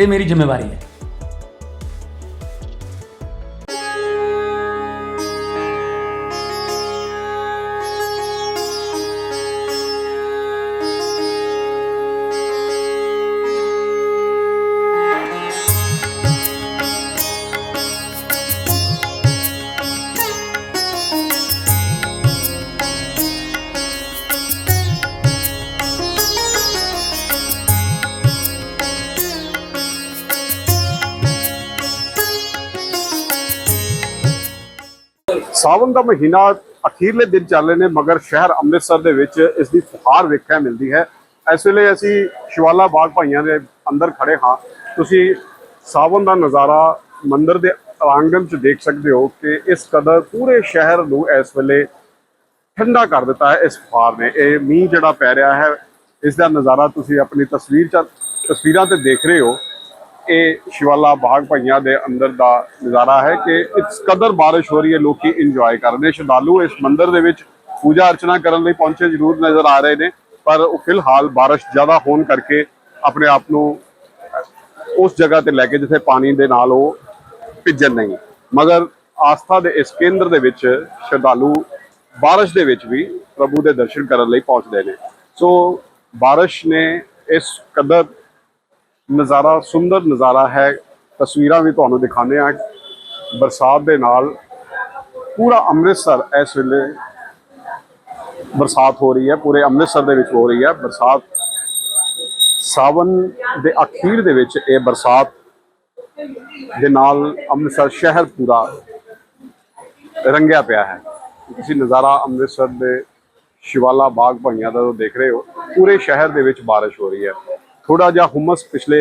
ਇਹ ਮੇਰੀ ਜ਼ਿੰਮੇਵਾਰੀ ਹੈ। ਸਾਵਨ ਦਾ ਮਹੀਨਾ ਅਖੀਰਲੇ ਦਿਨ ਚੱਲ ਰਹੇ ਨੇ, ਮਗਰ ਸ਼ਹਿਰ ਅੰਮ੍ਰਿਤਸਰ ਦੇ ਵਿੱਚ ਇਸ ਦੀ ਫੁਹਾਰ ਵੇਖਿਆ ਮਿਲਦੀ ਹੈ। ਇਸ ਵੇਲੇ ਅਸੀਂ ਸ਼ਿਵਾਲਾ ਬਾਗ ਭਾਈਆਂ ਦੇ ਅੰਦਰ ਖੜੇ ਹਾਂ। ਤੁਸੀਂ ਸਾਵਨ ਦਾ ਨਜ਼ਾਰਾ ਮੰਦਰ ਦੇ ਆਂਗਣ 'ਚ ਦੇਖ ਸਕਦੇ ਹੋ ਕਿ ਇਸ ਕਦਰ ਪੂਰੇ ਸ਼ਹਿਰ ਨੂੰ ਇਸ ਵੇਲੇ ਠੰਡਾ ਕਰ ਦਿੱਤਾ ਹੈ ਇਸ ਫੁਹਾਰ ਨੇ। ਇਹ ਮੀਂਹ ਜਿਹੜਾ ਪੈ ਰਿਹਾ ਹੈ, ਇਸ ਦਾ ਨਜ਼ਾਰਾ ਤੁਸੀਂ ਆਪਣੀ ਤਸਵੀਰ 'ਚ ਤਸਵੀਰਾਂ ਤੇ ਦੇਖ ਰਹੇ ਹੋ। ਇਹ ਸ਼ਿਵਾਲਾ ਬਾਗ ਭਾਈਆਂ ਦੇ ਅੰਦਰ ਦਾ ਨਜ਼ਾਰਾ ਹੈ ਕਿ ਇਸ ਕਦਰ ਬਾਰਿਸ਼ ਹੋ ਰਹੀ ਹੈ, ਲੋਕੀ ਇੰਜੋਏ ਕਰ ਰਹੇ ਸ਼ਰਧਾਲੂ ਇਸ ਮੰਦਿਰ ਦੇ ਵਿੱਚ ਪੂਜਾ ਅਰਚਨਾ ਕਰਨ ਲਈ ਪਹੁੰਚੇ ਜ਼ਰੂਰ ਨਜ਼ਰ ਆ ਰਹੇ ਨੇ, ਪਰ ਉਹ ਫਿਲਹਾਲ ਬਾਰਿਸ਼ ਜ਼ਿਆਦਾ ਹੋਣ ਕਰਕੇ ਆਪਣੇ ਆਪ ਨੂੰ ਉਸ ਜਗ੍ਹਾ ਤੇ ਲੈ ਕੇ ਜਿੱਥੇ ਪਾਣੀ ਦੇ ਨਾਲ ਉਹ ਭਿੱਜਣ ਨਹੀਂ। ਮਗਰ ਆਸਥਾ ਦੇ ਇਸ ਕੇਂਦਰ ਦੇ ਵਿੱਚ ਸ਼ਰਧਾਲੂ ਬਾਰਿਸ਼ ਦੇ ਵਿੱਚ ਵੀ ਪ੍ਰਭੂ ਦੇ ਦਰਸ਼ਨ ਕਰਨ ਲਈ ਪਹੁੰਚਦੇ ਨੇ। ਸੋ ਬਾਰਿਸ਼ ਨੇ ਇਸ ਕਦਰ ਨਜ਼ਾਰਾ, ਸੁੰਦਰ ਨਜ਼ਾਰਾ ਹੈ। ਤਸਵੀਰਾਂ ਵੀ ਤੁਹਾਨੂੰ ਦਿਖਾਉਂਦੇ ਆ ਬਰਸਾਤ ਦੇ ਨਾਲ ਪੂਰਾ ਅੰਮ੍ਰਿਤਸਰ ਇਸ ਵੇਲੇ ਬਰਸਾਤ ਹੋ ਰਹੀ ਹੈ। ਪੂਰੇ ਅੰਮ੍ਰਿਤਸਰ ਦੇ ਵਿੱਚ ਹੋ ਰਹੀ ਹੈ ਬਰਸਾਤ। ਸਾਵਨ ਦੇ ਅਖੀਰ ਦੇ ਵਿੱਚ ਇਹ ਬਰਸਾਤ ਦੇ ਨਾਲ ਅੰਮ੍ਰਿਤਸਰ ਸ਼ਹਿਰ ਪੂਰਾ ਰੰਗਿਆ ਪਿਆ ਹੈ। ਤੁਸੀਂ ਨਜ਼ਾਰਾ ਅੰਮ੍ਰਿਤਸਰ ਦੇ ਸ਼ਿਵਾਲਾ ਬਾਗ ਭਾਈਆਂ ਦਾ ਦੇਖ ਰਹੇ ਹੋ। ਪੂਰੇ ਸ਼ਹਿਰ ਦੇ ਵਿੱਚ ਬਾਰਿਸ਼ ਹੋ ਰਹੀ ਹੈ। ਥੋੜਾ ਜਿਹਾ ਹੁਮਸ ਪਿਛਲੇ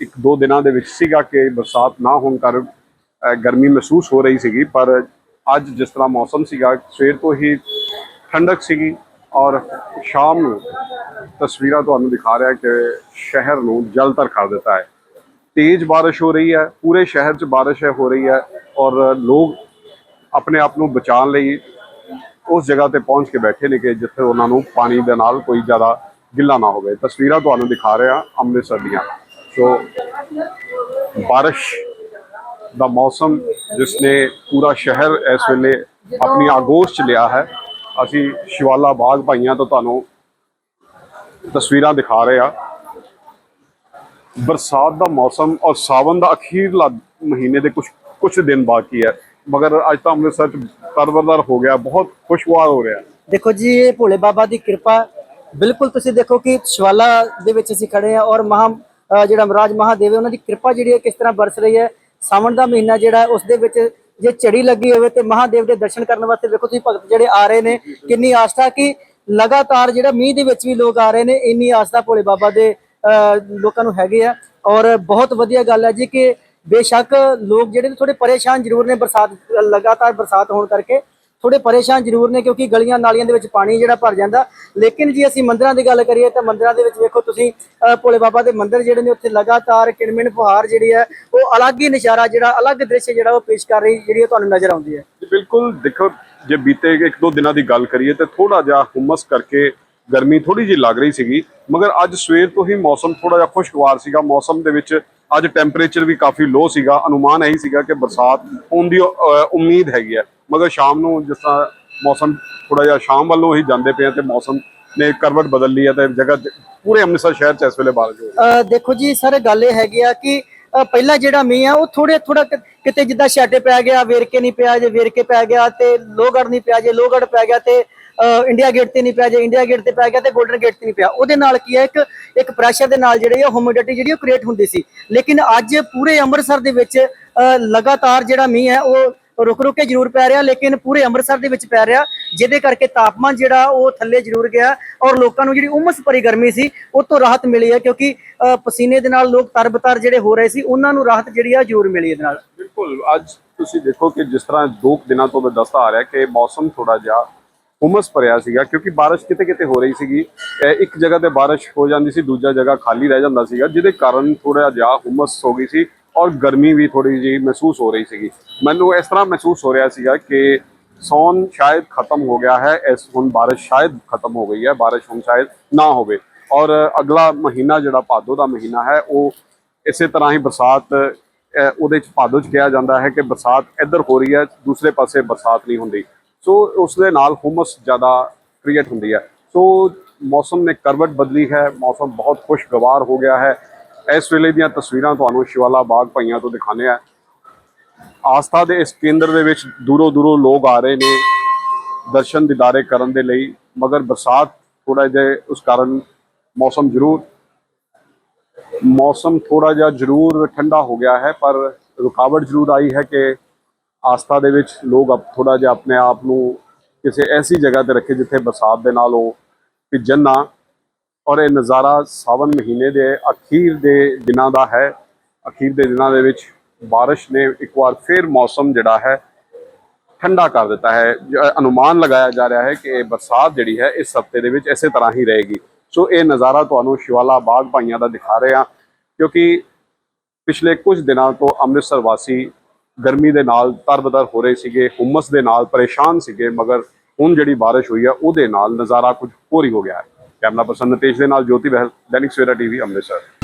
ਇੱਕ ਦੋ ਦਿਨਾਂ ਦੇ ਵਿੱਚ ਸੀਗਾ ਕਿ ਬਰਸਾਤ ਨਾ ਹੋਣ ਕਾਰਨ ਗਰਮੀ ਮਹਿਸੂਸ ਹੋ ਰਹੀ ਸੀਗੀ, ਪਰ ਅੱਜ ਜਿਸ ਤਰ੍ਹਾਂ ਮੌਸਮ ਸੀਗਾ, ਸਵੇਰ ਤੋਂ ਹੀ ਠੰਡਕ ਸੀਗੀ ਔਰ ਸ਼ਾਮ ਨੂੰ ਤਸਵੀਰਾਂ ਤੁਹਾਨੂੰ ਦਿਖਾ ਰਿਹਾ ਕਿ ਸ਼ਹਿਰ ਨੂੰ ਜਲਤਰ ਕਰ ਦਿੱਤਾ ਹੈ। ਤੇਜ਼ ਬਾਰਿਸ਼ ਹੋ ਰਹੀ ਹੈ, ਪੂਰੇ ਸ਼ਹਿਰ 'ਚ ਬਾਰਿਸ਼ ਹੋ ਰਹੀ ਹੈ ਔਰ ਲੋਕ ਆਪਣੇ ਆਪ ਨੂੰ ਬਚਾਉਣ ਲਈ ਉਸ ਜਗ੍ਹਾ ਤੇ ਪਹੁੰਚ ਕੇ ਬੈਠੇ ਨੇ ਕਿ ਜਿੱਥੇ ਉਹਨਾਂ ਨੂੰ ਪਾਣੀ ਦੇ ਨਾਲ ਕੋਈ ਜ਼ਿਆਦਾ ਗਿੱਲਾ ਨਾ ਹੋਵੇ। ਤਸਵੀਰਾਂ ਤੁਹਾਨੂੰ ਦਿਖਾ ਰਿਹਾ ਅੰਮ੍ਰਿਤਸਰ ਦੀਆਂ। ਸੋ, ਬਾਰਿਸ਼ ਦਾ ਮੌਸਮ ਜਿਸ ਨੇ ਪੂਰਾ ਸ਼ਹਿਰ ਇਸ ਵੇਲੇ ਆਪਣੀ ਆਗੋਸ਼ ਚ ਲਿਆ ਹੈ। ਅਸੀਂ ਸ਼ਿਵਾਲਾ ਬਾਗ ਭਾਈਆਂ ਤੋਂ ਤੁਹਾਨੂੰ ਤਸਵੀਰਾਂ ਦਿਖਾ ਰਹੇ ਆ ਬਰਸਾਤ ਦਾ ਮੌਸਮ ਔਰ ਸਾਵਨ ਦਾ ਅਖੀਰਲਾ ਮਹੀਨੇ ਦੇ ਕੁਝ ਕੁਝ ਦਿਨ ਬਾਕੀ ਹੈ। ਮਗਰ ਅੱਜ ਤਾਂ ਅੰਮ੍ਰਿਤਸਰ ਚ ਤਰਵਰਦਾਰ ਹੋ ਗਿਆ, ਬਹੁਤ ਖੁਸ਼ਗਵਾਰ ਹੋ ਰਿਹਾ। ਦੇਖੋ ਜੀ, ਇਹ ਭੋਲੇ ਬਾਬਾ ਦੀ ਕਿਰਪਾ ਬਿਲਕੁਲ ਤੁਸੀਂ ਦੇਖੋ ਕਿ ਸ਼ਵਾਲਾ ਦੇ ਵਿੱਚ ਅਸੀਂ ਖੜੇ ਆ ਔਰ ਮਹਾ ਜਿਹੜਾ ਮਹਾਰਾਜ ਮਹਾਦੇਵ ਹੈ ਉਹਨਾਂ ਦੀ ਕਿਰਪਾ ਜਿਹੜੀ ਹੈ ਕਿਸ ਤਰ੍ਹਾਂ ਬਰਸ ਰਹੀ ਹੈ। ਸਾਵਣ ਦਾ ਮਹੀਨਾ ਜਿਹੜਾ ਹੈ, ਉਸ ਦੇ ਵਿੱਚ ਜੇ ਝੜੀ ਲੱਗੀ ਹੋਵੇ ਤੇ ਮਹਾਦੇਵ ਦੇ ਦਰਸ਼ਨ ਕਰਨ ਵਾਸਤੇ ਵੇਖੋ ਤੁਸੀਂ ਭਗਤ ਜਿਹੜੇ ਆ ਰਹੇ ਨੇ ਕਿੰਨੀ ਆਸਥਾ ਕਿ ਲਗਾਤਾਰ ਜਿਹੜਾ ਮੀਂਹ ਦੇ ਵਿੱਚ ਵੀ ਲੋਕ ਆ ਰਹੇ ਨੇ ਇੰਨੀ ਆਸਥਾ ਭੋਲੇ ਬਾਬਾ ਦੇ ਅਹ, ਲੋਕਾਂ ਨੂੰ ਹੈਗੇ ਆ। ਔਰ ਬਹੁਤ ਵਧੀਆ ਗੱਲ ਹੈ ਜੀ ਕਿ ਬੇਸ਼ੱਕ ਲੋਕ ਜਿਹੜੇ ਨੇ ਥੋੜੇ ਪਰੇਸ਼ਾਨ ਜ਼ਰੂਰ ਨੇ ਬਰਸਾਤ ਲਗਾਤਾਰ ਬਰਸਾਤ ਹੋਣ ਕਰਕੇ। ਥੋੜੇ ਪਰੇਸ਼ਾਨ ਜ਼ਰੂਰ ਨੇ ਕਿਉਂਕਿ ਗਲੀਆਂ ਨਾਲੀਆਂ ਦੇ ਵਿੱਚ ਪਾਣੀ ਜਿਹੜਾ ਭਰ ਜਾਂਦਾ। ਲੇਕਿਨ ਜੇ ਅਸੀਂ ਮੰਦਰਾਂ ਦੀ ਗੱਲ ਕਰੀਏ ਤਾਂ ਮੰਦਰਾਂ ਦੇ ਵਿੱਚ ਵੇਖੋ ਤੁਸੀਂ ਭੋਲੇ ਬਾਬਾ ਦੇ ਮੰਦਰ ਜਿਹੜੇ ਨੇ, ਉੱਥੇ ਲਗਾਤਾਰ ਕਿਣਮਿਣ ਫੁਹਾਰ ਜਿਹੜੀ ਹੈ, ਉਹ ਅਲੱਗ ਹੀ ਨਜ਼ਾਰਾ ਜਿਹੜਾ, ਅਲੱਗ ਦ੍ਰਿਸ਼ ਜਿਹੜਾ ਉਹ ਪੇਸ਼ ਕਰ ਰਹੀ, ਜਿਹੜੀ ਤੁਹਾਨੂੰ ਨਜ਼ਰ ਆਉਂਦੀ ਹੈ। ਬਿਲਕੁਲ ਦੇਖੋ, ਜੇ ਬੀਤੇ ਇੱਕ ਦੋ ਦਿਨਾਂ ਦੀ ਗੱਲ ਕਰੀਏ ਤਾਂ ਥੋੜਾ ਜਿਹਾ ਹੁਮਸ ਕਰਕੇ ਗਰਮੀ ਥੋੜੀ ਜਿਹੀ ਲੱਗ ਰਹੀ ਸੀਗੀ, ਮਗਰ ਅੱਜ ਸਵੇਰ ਤੋਂ ਹੀ ਮੌਸਮ ਥੋੜਾ ਜਿਹਾ ਖੁਸ਼ਗਵਾਰ ਸੀਗਾ। ਮੌਸਮ ਦੇ ਵਿੱਚ ਅੱਜ ਟੈਂਪਰੇਚਰ ਵੀ ਕਾਫੀ ਲੋ ਸੀਗਾ। ਅਨੁਮਾਨ ਇਹੀ ਸੀਗਾ ਕਿ ਬਰਸਾਤ ਹੋਣ ਦੀ ਉਮੀਦ ਹੈਗੀ ਹੈ। ਮਗਰ ਸ਼ਾਮ ਨੂੰ ਜਿਸ ਤਰ੍ਹਾਂ ਮੌਸਮ ਥੋੜਾ ਜਿਹਾ ਸ਼ਾਮ ਵੱਲੋਂ ਹੀ ਜਾਂਦੇ ਪਏ ਤੇ ਮੌਸਮ ਨੇ ਕਰਵਟ ਬਦਲ ਲਈ ਹੈ ਤੇ ਜਗ੍ਹਾ ਪੂਰੇ ਅੰਮ੍ਰਿਤਸਰ ਸ਼ਹਿਰ ਚ ਇਸ ਵੇਲੇ ਬਾਰਿਸ਼ ਹੋ ਰਹੀ ਦੇਖੋ ਜੀ ਸਰ ਗੱਲ ਇਹ ਹੈਗੀ ਆ ਕਿ ਅ, ਜਿਹੜਾ ਮੀਂਹ ਆ ਉਹ ਥੋੜੇ ਥੋੜਾ ਕਿਤੇ ਜਿੱਦਾਂ ਛਾਟੇ ਪੈ ਗਿਆ ਵੇਰਕੇ ਨਹੀਂ ਪਿਆ ਜੇ ਵੇਰਕੇ ਪੈ ਗਿਆ ਤੇ ਲੋਹਗੜ ਨਹੀਂ ਪਿਆ ਜੇ ਲੋਹਗੜ ਪੈ ਗਿਆ ਤੇ ਇੰਡੀਆ ਗੇਟ ਤੇ ਨਹੀਂ ਪਿਆ ਜੇ ਇੰਡੀਆ ਗੇਟ ਤੇ ਪੈ ਗਿਆ ਤੇ 골ਡਨ ਗੇਟ ਤੇ ਨਹੀਂ ਪਿਆ। ਉਹਦੇ ਨਾਲ ਕੀ ਹੈ ਇੱਕ ਇੱਕ ਪ੍ਰੈਸ਼ਰ ਦੇ ਨਾਲ ਜਿਹੜੀ ਆ ਹਿਊਮਿਡਿਟੀ ਜਿਹੜੀ ਉਹ ਕ੍ਰੀਏਟ ਹੁੰਦੀ ਸੀ। ਲੇਕਿਨ ਅੱਜ ਪੂਰੇ ਅੰਮ੍ਰਿਤਸਰ ਦੇ ਵਿੱਚ ਲਗਾਤਾਰ ਜਿਹੜਾ ਮੀਂਹ ਹੈ ਉਹ ਰੁਕ ਰੁਕ ਕੇ ਜ਼ਰੂਰ ਪੈ ਰਿਹਾ, ਲੇਕਿਨ ਪੂਰੇ ਅੰਮ੍ਰਿਤਸਰ ਦੇ ਵਿੱਚ ਪੈ ਰਿਹਾ, ਜਿਹਦੇ ਕਰਕੇ ਤਾਪਮਾਨ ਜਿਹੜਾ ਉਹ ਥੱਲੇ ਜ਼ਰੂਰ ਗਿਆ ਔਰ ਲੋਕਾਂ ਨੂੰ ਜਿਹੜੀ ਉਮਸ ਭਰੀ ਗਰਮੀ ਸੀ, ਉਹ ਤੋਂ ਰਾਹਤ ਮਿਲੀ ਹੈ ਕਿਉਂਕਿ ਪਸੀਨੇ ਦੇ ਨਾਲ ਲੋਕ ਤਰਬਤਰ ਜਿਹੜੇ ਹੋ ਰਹੇ ਸੀ, ਉਹਨਾਂ ਨੂੰ ਰਾਹਤ ਜਿਹੜੀ ਆ ਜ਼ਰੂਰ ਮਿਲੀ ਇਹਦੇ ਨਾਲ। ਬਿਲਕੁਲ, ਅੱਜ ਤੁਸੀਂ ਦੇਖੋ ਕਿ ਜਿਸ ਤਰ੍ਹਾਂ ਦੋ ਕੁ ਦਿਨਾਂ ਤੋਂ ਮੈਂ ਦੱਸਦਾ ਆ ਰਿਹਾ ਕਿ ਮੌਸਮ ਥੋੜਾ ਜਿਹਾ ਹੁਮਸ ਭਰਿਆ ਸੀਗਾ, ਕਿਉਂਕਿ ਬਾਰਿਸ਼ ਕਿਤੇ ਕਿਤੇ ਹੋ ਰਹੀ ਸੀਗੀ ਇੱਕ ਜਗ੍ਹਾ ਤੇ ਬਾਰਿਸ਼ ਹੋ ਜਾਂਦੀ ਸੀ, ਦੂਜਾ ਜਗ੍ਹਾ ਖਾਲੀ ਰਹਿ ਜਾਂਦਾ ਸੀਗਾ, ਜਿਹਦੇ ਕਾਰਨ ਥੋੜਾ ਜਿਹਾ ਹੁਮਸ ਹੋ ਗਈ ਸੀ। ਔਰ ਗਰਮੀ ਵੀ ਥੋੜੀ ਜਿਹੀ ਮਹਿਸੂਸ ਹੋ ਰਹੀ ਸੀਗੀ। ਮੈਨੂੰ ਇਸ ਤਰ੍ਹਾਂ ਮਹਿਸੂਸ ਹੋ ਰਿਹਾ ਸੀਗਾ ਕਿ ਸੌਣ ਸ਼ਾਇਦ ਖਤਮ ਹੋ ਗਿਆ ਹੈ, ਇਸ ਹੁਣ ਬਾਰਿਸ਼ ਸ਼ਾਇਦ ਖਤਮ ਹੋ ਗਈ ਹੈ, ਬਾਰਿਸ਼ ਹੁਣ ਸ਼ਾਇਦ ਨਾ ਹੋਵੇ। ਔਰ ਅਗਲਾ ਮਹੀਨਾ ਜਿਹੜਾ ਭਾਦੋ ਦਾ ਮਹੀਨਾ ਹੈ, ਉਹ ਇਸੇ ਤਰ੍ਹਾਂ ਹੀ ਬਰਸਾਤ ਉਹਦੇ ਚ ਭਾਦੋ ਚ ਕਿਹਾ ਜਾਂਦਾ ਹੈ ਕਿ ਬਰਸਾਤ ਇੱਧਰ ਹੋ ਰਹੀ ਹੈ, ਦੂਸਰੇ ਪਾਸੇ ਬਰਸਾਤ ਨਹੀਂ ਹੁੰਦੀ। ਸੋ ਉਸ ਦੇ ਨਾਲ ਹੁਮਸ ਜ਼ਿਆਦਾ ਕ੍ਰੀਏਟ ਹੁੰਦੀ ਹੈ। ਸੋ ਮੌਸਮ ਨੇ ਕਰਵਟ ਬਦਲੀ ਹੈ, ਮੌਸਮ ਬਹੁਤ ਖੁਸ਼ਗਵਾਰ ਹੋ ਗਿਆ ਹੈ। ਇਸ ਵੇਲੇ ਦੀਆਂ ਤਸਵੀਰਾਂ ਤੁਹਾਨੂੰ ਸ਼ਿਵਾਲਾ ਬਾਗ ਭਾਈਆਂ ਤੋਂ ਦਿਖਾਣੇ ਆ ਆਸਥਾ ਦੇ ਇਸ ਕੇਂਦਰ ਦੇ ਵਿੱਚ ਦੂਰੋਂ ਦੂਰੋਂ ਲੋਕ ਆ ਰਹੇ ਨੇ ਦਰਸ਼ਨ ਦਿਦਾਰੇ ਕਰਨ ਦੇ ਲਈ, ਮਗਰ ਬਰਸਾਤ ਥੋੜਾ ਜਿਹਾ ਉਸ ਕਾਰਨ ਮੌਸਮ ਜ਼ਰੂਰ, ਮੌਸਮ ਥੋੜਾ ਜਿਹਾ ਜ਼ਰੂਰ ਠੰਡਾ ਹੋ ਗਿਆ ਹੈ, ਪਰ ਰੁਕਾਵਟ ਜ਼ਰੂਰ ਆਈ ਹੈ ਕਿ ਆਸਥਾ ਦੇ ਵਿੱਚ ਲੋਕ ਅਪ ਥੋੜਾ ਜਿਹਾ ਆਪਣੇ ਆਪ ਨੂੰ ਕਿਸੇ ਐਸੀ ਜਗ੍ਹਾ ਤੇ ਰੱਖੇ ਜਿੱਥੇ ਬਰਸਾਤ ਦੇ ਨਾਲ ਉਹ ਭਿੱਜਣ ਨਾ। ਔਰ ਇਹ ਨਜ਼ਾਰਾ ਸਾਵਨ ਮਹੀਨੇ ਦੇ ਅਖੀਰ ਦੇ ਦਿਨਾਂ ਦਾ ਹੈ। ਅਖੀਰ ਦੇ ਦਿਨਾਂ ਦੇ ਵਿੱਚ ਬਾਰਿਸ਼ ਨੇ ਇੱਕ ਵਾਰ ਫਿਰ ਮੌਸਮ ਜਿਹੜਾ ਹੈ ਠੰਡਾ ਕਰ ਦਿੱਤਾ ਹੈ। ਅਨੁਮਾਨ ਲਗਾਇਆ ਜਾ ਰਿਹਾ ਹੈ ਕਿ ਇਹ ਬਰਸਾਤ ਜਿਹੜੀ ਹੈ ਇਸ ਹਫ਼ਤੇ ਦੇ ਵਿੱਚ ਇਸੇ ਤਰ੍ਹਾਂ ਹੀ ਰਹੇਗੀ। ਸੋ ਇਹ ਨਜ਼ਾਰਾ ਤੁਹਾਨੂੰ ਸ਼ਿਵਾਲਾ ਬਾਗ ਭਾਈਆਂ ਦਾ ਦਿਖਾ ਰਹੇ ਹਾਂ, ਕਿਉਂਕਿ ਪਿਛਲੇ ਕੁਝ ਦਿਨਾਂ ਤੋਂ ਅੰਮ੍ਰਿਤਸਰ ਵਾਸੀ ਗਰਮੀ ਦੇ ਨਾਲ ਤਰਬਤਰ ਹੋ ਰਹੇ ਸੀਗੇ, ਹੁਮਸ ਦੇ ਨਾਲ ਪਰੇਸ਼ਾਨ ਸੀਗੇ, ਮਗਰ ਹੁਣ ਜਿਹੜੀ ਬਾਰਿਸ਼ ਹੋਈ ਹੈ ਉਹਦੇ ਨਾਲ ਨਜ਼ਾਰਾ ਕੁਝ ਹੋਰ ਹੀ ਹੋ ਗਿਆ ਹੈ। ਕੈਮਰਾ ਪਰਸਨ ਨਤੇਸ਼ ਦੇ ਨਾਲ ਜੋਤੀ ਬਹਿਲ ਦੈਨਿਕ ਸਵੇਰਾ ਟੀਵੀ ਅੰਮ੍ਰਿਤਸਰ।